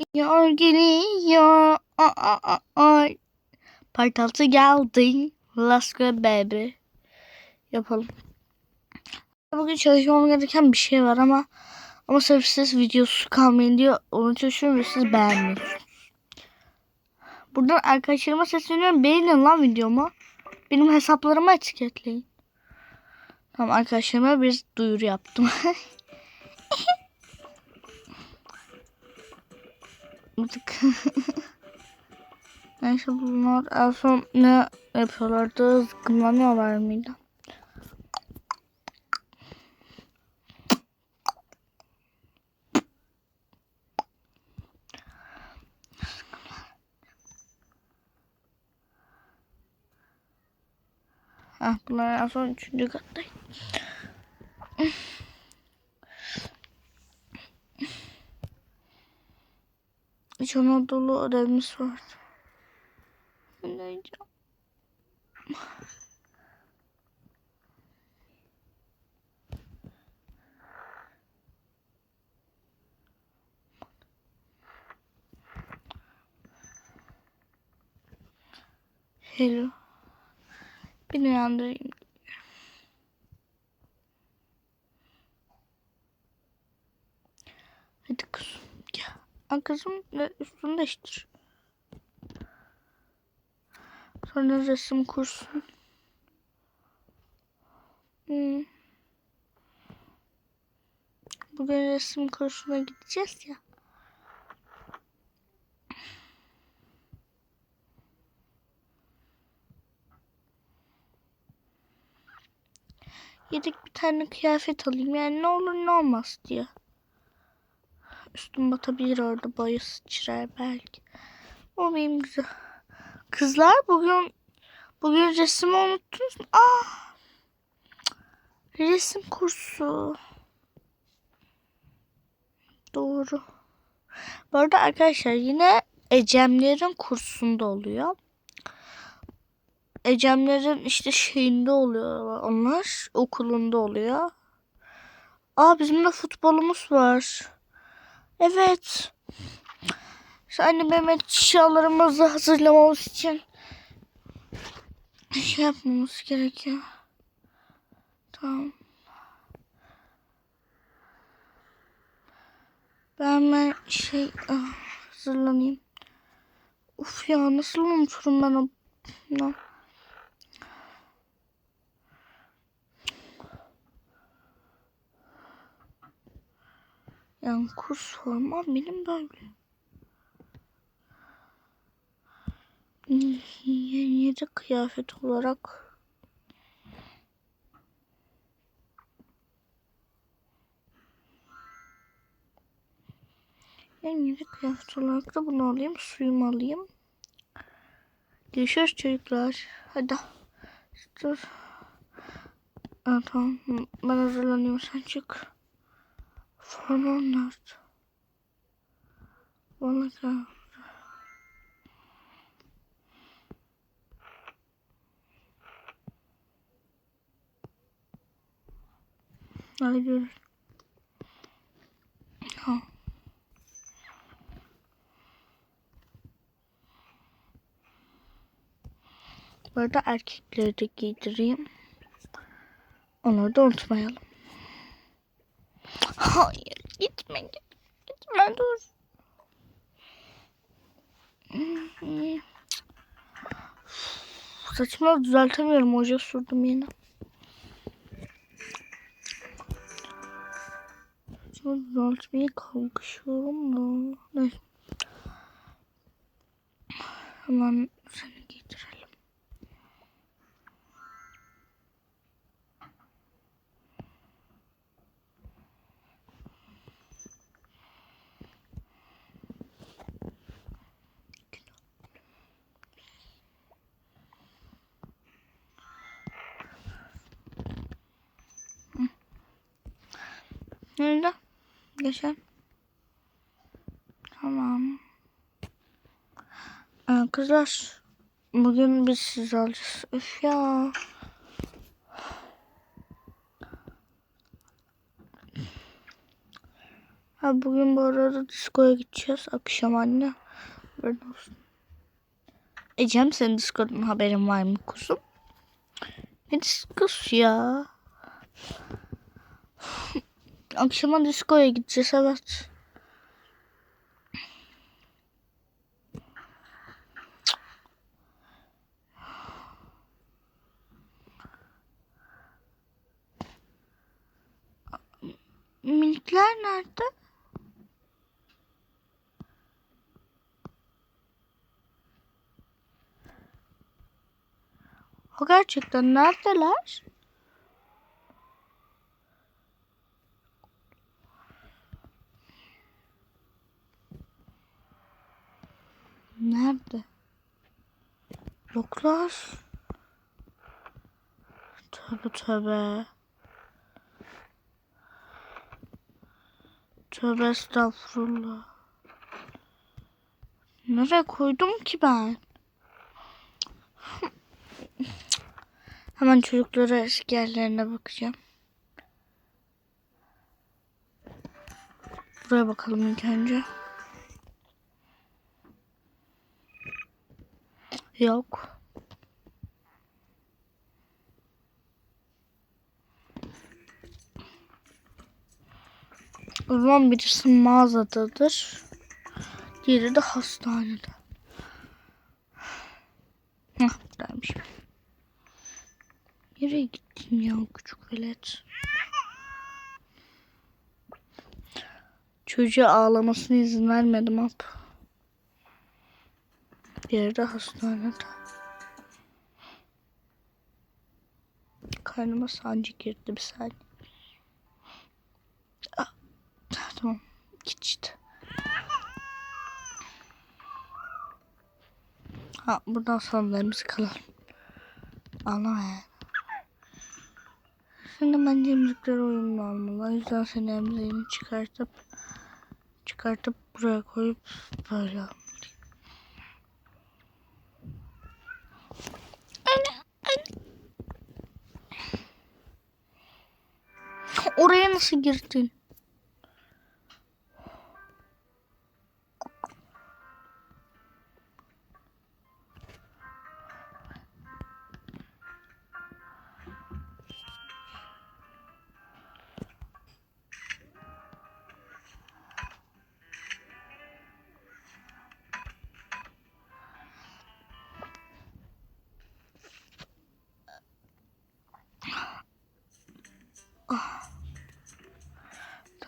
Geliyor geliyor. Aa, aa, aa. Part 6 geldi. Let's go baby. Yapalım. Bugün çalışmam gereken bir şey var ama ama sırf siz videosu kalmayın diye onu çalışıyorum ve siz beğenmiyorsunuz. Buradan arkadaşlarıma sesleniyorum. Beğenin lan videomu. Benim hesaplarıma etiketleyin. Tamam arkadaşlarıma bir duyuru yaptım. Artık Neyse bunlar en son ne yapıyorlardı? Zıkkımlanıyorlar mıydı? Ah bunlar en son üçüncü kattaydı. İç Anadolu ödevimiz vardı. Neydi? Hello. Beni uyandırayım. Hadi kızım. Kızım ne- üstünü değiştir. Sonra resim kursu. Hmm. Bugün resim kursuna gideceğiz ya. Yedek bir tane kıyafet alayım. Yani ne olur ne olmaz diye. Üstüm batabilir orada boya sıçrar belki. O benim güzel. Kızlar bugün bugün resmi unuttunuz mu? Ah! Resim kursu. Doğru. Bu arada arkadaşlar yine Ecemlerin kursunda oluyor. Ecemlerin işte şeyinde oluyor onlar. Okulunda oluyor. Aa bizim de futbolumuz var. Evet. Anne benim eşyalarımızı hazırlamamız için şey yapmamız gerekiyor. Tamam. Ben ben şey ah, hazırlanayım. Uf ya nasıl unuturum ben o Yani kurs formam benim böyle. Yeni kıyafet olarak yeni de kıyafet olarak da bunu alayım. Suyumu alayım. Görüşürüz çocuklar. Hadi. Dur. Aa, tamam. Ben hazırlanıyorum. Sen çık. Formam nerede? Vallahi Hadi görüşürüz. Ha. Bu arada erkekleri de giydireyim. Onları da unutmayalım. Hayır gitme git- gitme dur. Saçımı düzeltemiyorum. Oje sürdüm yine. Saçımı düzeltmeye kalkışıyorum da. Neyse. Hemen seni giydirelim. Nerede? Geçen. Tamam. Kızlar. Bugün biz siz alacağız. Üf ya. Ha bugün bu arada diskoya gideceğiz akşam anne. Haberin olsun. Ecem senin diskodan haberin var mı kuzum? Ne diskosu ya? Akşama diskoya gideceğiz evet. Minikler nerede? O gerçekten neredeler? Nerede? Yoklar. Tövbe tövbe. Tövbe estağfurullah. Nereye koydum ki ben? Hemen çocuklara eski yerlerine bakacağım. Buraya bakalım ilk önce. Yok. O zaman birisi mağazadadır. Diğeri de hastanede. Hah buradaymış. Nereye gittin ya küçük velet? Çocuğa ağlamasına izin vermedim hap. Diğeri de hastanede. Karnıma sancı girdi bir saniye. Ah, tamam. Git. Ha buradan sonlarımızı kalalım. Ağlama yani. Şimdi bence müzikler uyumlu olmalı. O yüzden seni emziğini çıkartıp çıkartıp buraya koyup böyle almalıyım. Anne, anne. Oraya nasıl girdin?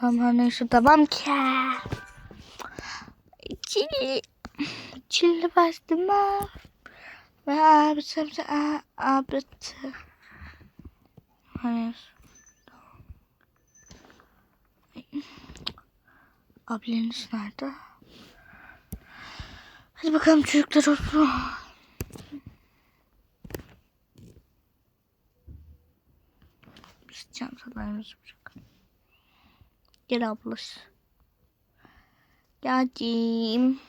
Tamam neyse tamam ki. Çilli. Çilli bastım ha. Ve abi semse abi. Hayır. Ablanız nerede? Hadi bakalım çocuklar olsun. Biz çantalarımızı bırakalım. Gel ablası. Geldim.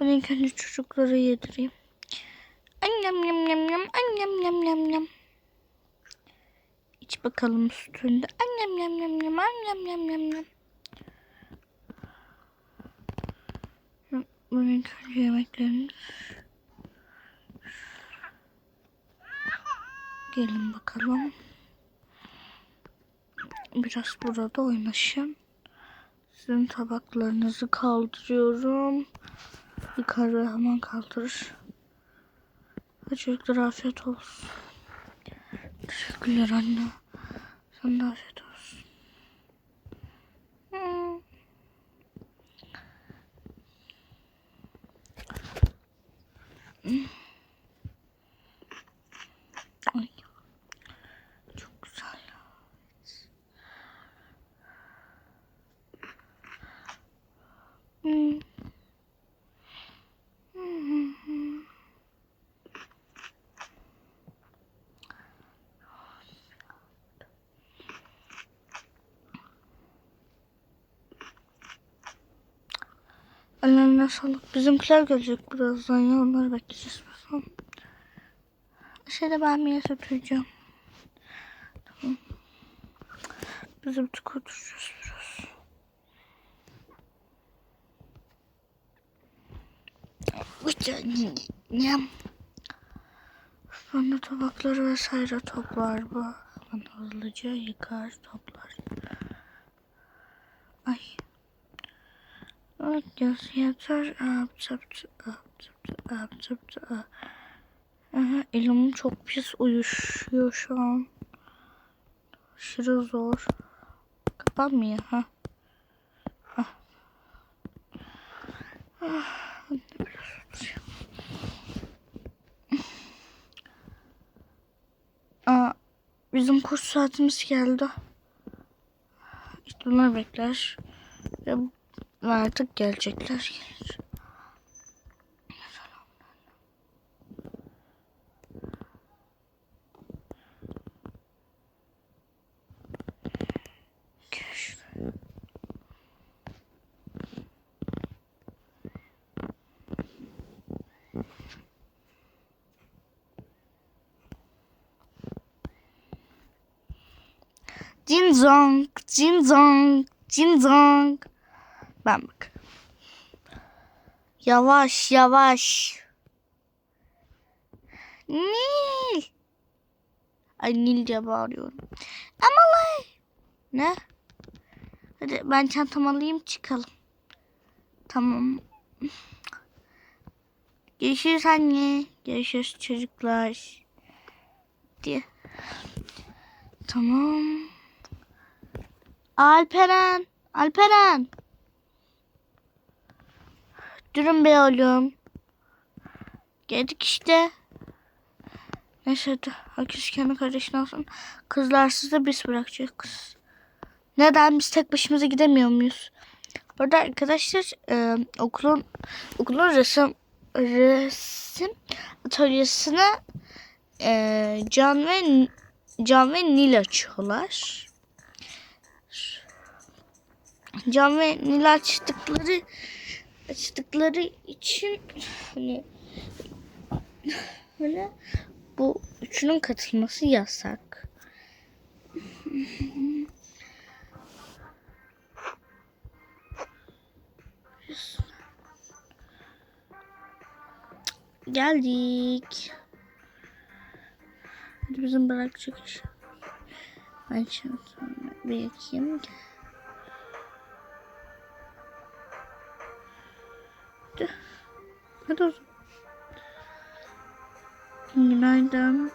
Ben önce çocukları yedireyim. Annem yam yam yam annem yam yam yam. İç bakalım sütünde. Annem yam yam yam annem yam yam yam. Ben ilk önce Gelin bakalım. Biraz burada oynaşın. Sizin tabaklarınızı kaldırıyorum. Yukarı hemen kaldırır. Ve çocuklar afiyet olsun. Teşekkürler anne. Sana da afiyet olsun. Hmm. Ay. Çok güzel. Hmm. Ellerine sağlık. Bizimkiler gelecek birazdan ya. Onları bekleyeceğiz. Seni ben mi yatıracağım? Tamam. Bizim tık oturacağız biraz. Uçacağım. Sonra tabakları vesaire toplar bu. Hemen hızlıca yıkar toplar. Ay. Evet yaz yeter. Ap çap ap çap ap çap. Aha, elim çok pis uyuşuyor şu an. Aşırı zor. Kapanmıyor ha. Ah. Ah, bizim kurs saatimiz geldi. İşte bunlar bekler. Ve artık gelecekler. Gelir. Cin zong, cin zong, cin zong. Bak. Yavaş yavaş. Nil. Ay Nil diye bağırıyorum. Amalay. Ne? Hadi ben çantamı alayım çıkalım. Tamam. Görüşürüz anne. Görüşürüz çocuklar. Diye. Tamam. Alperen. Alperen. Durun be oğlum. Geldik işte. Neyse. Herkes kendi kardeşine alsın. Kızlarsız da biz bırakacağız. Neden? Biz tek başımıza gidemiyor muyuz? Burada arkadaşlar e, okulun okulun resim resim atölyesine e, Can ve Can ve Nil açıyorlar. Can ve Nil açtıkları açtıkları için hani hani bu üçünün katılması yasak. Geldik. Bizim bırakacak iş. Ben şimdi bir yakayım. Hadi. Hadi o zaman. Günaydın.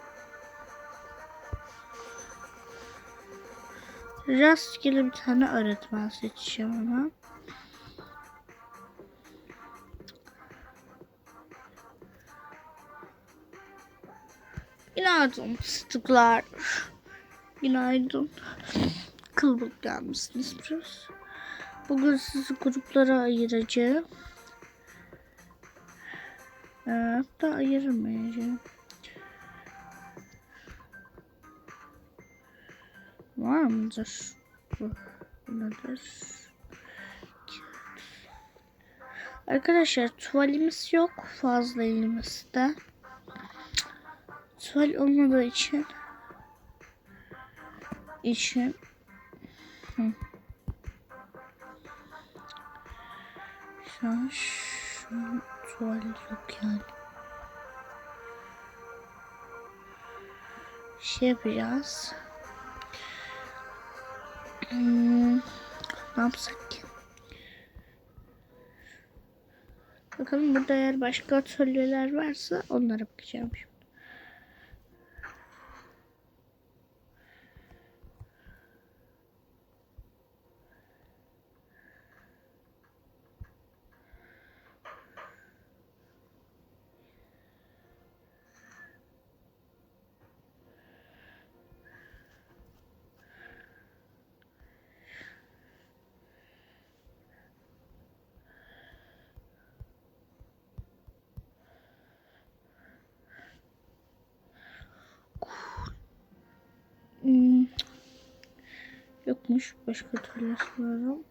Rastgele bir tane öğretmen seçeceğim ama. Günaydın fıstıklar. Günaydın. Kılıbık gelmişsiniz biraz. Bugün sizi gruplara ayıracağım. Hatta ayırmayacağım. Var mıdır? Bu nedir? Arkadaşlar tuvalimiz yok fazla elimizde. Tuval olmadığı için için Hı. şu an şu an tuval yok yani. Şey yapacağız. Hmm, ne yapsak ki? Bakalım burada eğer başka atölyeler varsa onlara bakacağım Yokmuş başka atölye lazım.